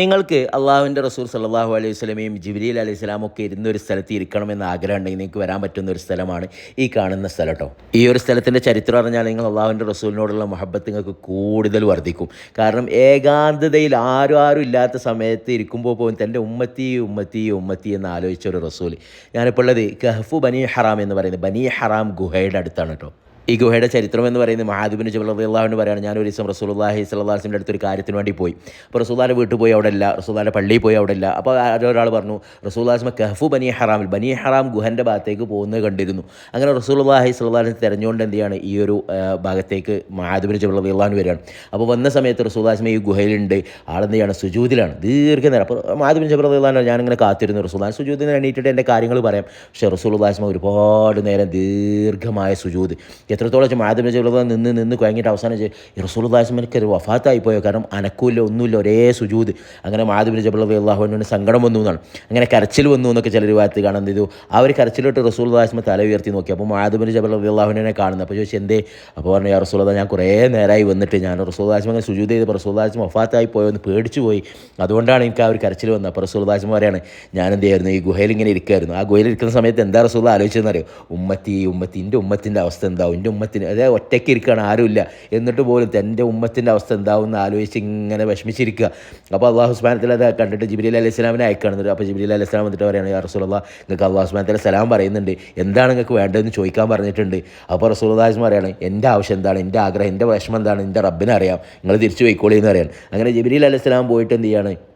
നിങ്ങൾക്ക് അള്ളാഹുവിന്റെ റസൂൽ സല്ലാഹു അലൈഹി സ്വലമയും ജിബ്രീൽ അലൈഹി സ്വലാമും ഒക്കെ ഇരുന്ന ഒരു സ്ഥലത്ത് ഇരിക്കണമെന്ന് ആഗ്രഹം ഉണ്ടെങ്കിൽ നിങ്ങൾക്ക് വരാൻ പറ്റുന്ന ഒരു സ്ഥലമാണ് ഈ കാണുന്ന സ്ഥലം കേട്ടോ ഈ ഒരു സ്ഥലത്തിന്റെ ചരിത്രം അറിഞ്ഞാൽ നിങ്ങൾ അള്ളാഹുവിന്റെ റസൂലിനോടുള്ള മഹബത്ത് നിങ്ങൾക്ക് കൂടുതൽ വർദ്ധിക്കും. കാരണം ഏകാന്തതയിൽ ആരും ആരും ഇല്ലാത്ത സമയത്ത് ഇരിക്കുമ്പോൾ പോലും തന്റെ ഉമ്മത്തി ഉമ്മത്തി ഉമ്മത്തി എന്ന് ആലോചിച്ച ഒരു റസൂൽ ഞാനിപ്പോൾ ഉള്ളത് കഹഫു ബനി ഹറാം എന്ന് പറയുന്നത് ബനി ഹറാം ഗുഹയുടെ അടുത്താണ് കേട്ടോ ഈ ഗുഹയുടെ ചരിത്രം എന്ന് പറയുന്നത് മഹാദിബിന് ജബൽ അള്ളാഹുവിന് പറയുകയാണ് ഞാൻ ഒരു ദിവസം റസൂലുള്ളാഹി സ്വലാസിന്റെ അടുത്ത് ഒരു കാര്യത്തിന് വേണ്ടി പോയി. അപ്പോൾ റസൂലാന്റെ വീട്ടിൽ പോയി അവിടെ ഇല്ല. റസൂലാന്റെ പള്ളിയിൽ പോയി അവിടെ ഇല്ല. അപ്പോൾ ഒരാൾ പറഞ്ഞു റസൂല്ലാസ്മ കഹഫു ബനി ഹറാമിൽ ബനി ഹറാം ഗുഹന്റെ ഭാഗത്തേക്ക് പോകുന്നത് കണ്ടിരുന്നു. അങ്ങനെ റസൂലുള്ളാഹി സ്വല്ലാസിനെ തിരഞ്ഞുകൊണ്ട് എന്ത് ഈ ഒരു ഭാഗത്തേക്ക് മഹാദിബിന് ജബൽ അള്ളാഹുവിന് വരികയാണ്. അപ്പോൾ വന്ന സമയത്ത് റസൂല്ലാസ്മ ഈ ഗുഹയിലുണ്ട്. ആളെന്ത് സുജൂതിലാണ്. ദീർഘനേരം. അപ്പോൾ മഹാദിബിൻ ജബൽ അള്ളാഹു ഞാനിങ്ങനെ കാത്തിരുന്നു. റസൂല്ലാൻ സുജൂതിൽ നിന്ന് എണീറ്റിട്ട് എന്റെ കാര്യങ്ങൾ പറയാം. പക്ഷേ റസൂലുള്ളാസ്മ ഒരുപാട് നേരം ദീർഘമായ സുജൂത്. എത്രത്തോളം മാധവ ചെറുത നിന്ന് നിന്ന് കുഴങ്ങിയിട്ട് അവസാനം റസൂൽദാസ്മനക്ക് ഒരു വഫാത്തായി പോയോ? കാരണം അനക്കൂല്ല ഒന്നുമില്ല ഒരേ സുജൂത്. അങ്ങനെ മാധവ ജബൽ അള്ളാഹുവിനോട് സങ്കടം വന്നു എന്നാണ്. അങ്ങനെ കരച്ചിൽ വന്നു എന്നൊക്കെ ചിലർ ഭാഗത്ത് കാണാൻ ചെയ്തു? ആ ഒരു കരച്ചിലോട്ട് റസൂൽദാസ്മ തല ഉയർത്തി നോക്കി. അപ്പോൾ മാധവ ജബൽ അള്ളാഹുവിനെ കാണുന്നത് അപ്പോൾ ചോദിച്ചു എന്തേ? അപ്പോൾ പറഞ്ഞു റസൂലത ഞാൻ കുറേ നേരമായി വന്നിട്ട് ഞാൻ റസൂൽദാസ്മ അങ്ങനെ സുജൂത് ചെയ്തപ്പോൾ റസൂൽദാസ്മ വഫാത്തായി പോയോ എന്ന് പേടിച്ചു പോയി. അതുകൊണ്ടാണ് എനിക്ക് ആ ഒരു കരച്ചിൽ വന്നത്. അപ്പോൾ റസൂൽദാസ്മ പറയാണ് ഞാൻ എന്ത് ഈ ഗുഹയിൽ ഇങ്ങനെ ഇരിക്കുമായിരുന്നു ആ ഗുഹയിൽ ഇരിക്കുന്ന സമയത്ത് എന്താ റസൂൽ ആലോചിച്ചതെന്നറിയോ ഉമ്മത്തി ഉമ്മത്തി എന്റെ ഉമ്മത്തിന്റെ അവസ്ഥ എന്താവും? എന്റെ ഉമ്മത്തിന് അതായത് ഒറ്റയ്ക്ക് ഇരിക്കുകയാണ് ആരുമില്ല. എന്നിട്ട് പോലും എന്റെ ഉമ്മത്തിന്റെ അവസ്ഥ എന്താവും ആലോചിച്ച് ഇങ്ങനെ വിഷമിച്ചിരിക്കുക. അപ്പോൾ അള്ളാഹു സ്മാനത്തിൽ അത് കണ്ടിട്ട് ജിബിലി അലൈഹി സ്വലാമിനെ അയക്കുകയാണ്. അപ്പോൾ ജിബിലി അലൈഹി സ്വലാം വന്നിട്ട് പറയുകയാണ് യാ റസൂലുള്ള നിങ്ങൾക്ക് അള്ളാഹു സ്മാനത്തിലെ സലാം പറയുന്നുണ്ട്. എന്താണ് നിങ്ങൾക്ക് വേണ്ടതെന്ന് ചോദിക്കാൻ പറഞ്ഞിട്ടുണ്ട്. അപ്പോൾ റസൂൽദാസ് പറയാണ് എന്റെ ആവശ്യം എന്താണ്? എന്റെ ആഗ്രഹം എന്റെ വിഷമം എന്താണ്? എന്റെ റബ്ബിനെ അറിയാം. നിങ്ങൾ തിരിച്ചു പോയിക്കോളി എന്ന് അറിയാം അങ്ങനെ ജിബിലി അലൈഹി സ്വലാം പോയിട്ട് എന്ത് ചെയ്യാണ്?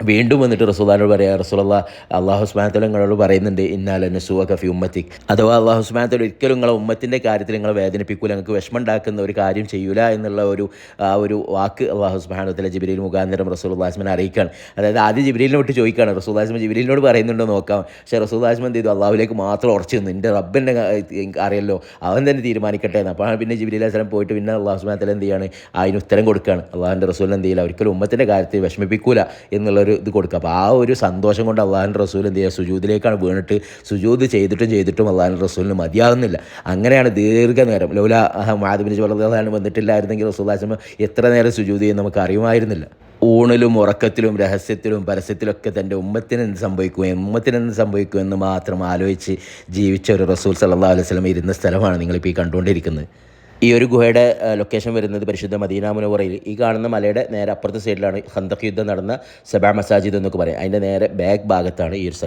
വീണ്ടും വന്നിട്ട് റസൂലാനോട് പറയാ റസൂലുള്ള അള്ളാഹു നിങ്ങളോട് പറയുന്നുണ്ട് ഇന്നാലെ നസുവ കഫി ഉമ്മത്തിക്. അഥവാ അള്ളാഹു സ്മാനത്തോട് ഒരിക്കലും നിങ്ങളെ ഉമ്മത്തിന്റെ കാര്യത്തിൽ നിങ്ങളെ വേദനിപ്പിക്കൂല നിങ്ങൾക്ക് വിഷമം ഉണ്ടാക്കുന്ന ഒരു കാര്യം ചെയ്യൂല എന്നുള്ള ഒരു ആ ഒരു വാക്ക് അള്ളാഹു സ്മാനത്തിലെ ജിബിലിൽ മുഖാന്തരം റസൂൽദാസ്മനെ അറിയിക്കുകയാണ് അതായത് ആദ്യം ജിബിലിനെ വിട്ട് ചോദിക്കുകയാണ് റസൂൽദാസ്മൻ ജിബിലിനോട് പറയുന്നുണ്ടോ നോക്കാം. പക്ഷേ റസൂൽദാസ്മൻ എന്ത് ചെയ്തു? അള്ളാഹുലേക്ക് മാത്രം ഉറച്ചു നിന്നു. എന്റെ റബ്ബിന്റെ അറിയല്ലോ. അവൻ തന്നെ തീരുമാനിക്കട്ടെ എന്ന്. അപ്പോൾ പിന്നെ ജിബിലി അലൈഹി പോയിട്ട് പിന്നെ അള്ളാഹു സ്മാനത്തിൽ എന്ത് ചെയ്യാണ്? അതിന് ഉത്തരം കൊടുക്കുകയാണ് അള്ളാഹുന്റെ റസൂലിന് എന്ത് ചെയ്യില്ല? ഒരിക്കലും ഉമ്മത്തിന്റെ കാര്യത്തിൽ വിഷമിപ്പിക്കൂല എന്നുള്ളൊരു ഇത് കൊടുക്കുക. അപ്പോൾ ആ ഒരു സന്തോഷം കൊണ്ട് അള്ളാഹൻ റസൂൽ എന്ത് ചെയ്യുക? സുജൂദിലേക്കാണ് വീണിട്ട് സുജൂദ് ചെയ്തിട്ടും ചെയ്തിട്ടും അള്ളാഹൻ റസൂലിന് മതിയാകുന്നില്ല. അങ്ങനെയാണ് ദീർഘനേരം. ലൗല മാധവിന് വളർന്നതാണ് വന്നിട്ടില്ലായിരുന്നെങ്കിൽ റസൂല്ലാസ്മ എത്ര നേരം സുജൂദ് ചെയ്യുന്ന നമുക്ക് അറിയുമായിരുന്നില്ല. ഊണിലും ഉറക്കത്തിലും രഹസ്യത്തിലും പരസ്യത്തിലൊക്കെ തന്റെ ഉമ്മത്തിന് എന്ത് സംഭവിക്കും? ഉമ്മത്തിന് എന്ത് സംഭവിക്കും എന്ന് മാത്രം ആലോചിച്ച് ജീവിച്ച ഒരു റസൂൽ സല്ലാ അലൈഹി ഇരുന്ന സ്ഥലമാണ് നിങ്ങളിപ്പോൾ ഈ കണ്ടുകൊണ്ടിരിക്കുന്നത്. ഈ ഒരു ഗുഹയുടെ ലൊക്കേഷൻ വരുന്നത് പരിശുദ്ധ മദീന മുനവറയിൽ. ഈ കാണുന്ന മലയുടെ നേരെ അപ്പുറത്തെ സൈഡിലാണ് ഹന്തക് യുദ്ധം നടന്ന സബാ മസാജിദ് എന്നൊക്കെ പറയാം. അതിന്റെ നേരെ ബാക്ക് ഭാഗത്താണ് ഈ ഒരു സ്ഥലം.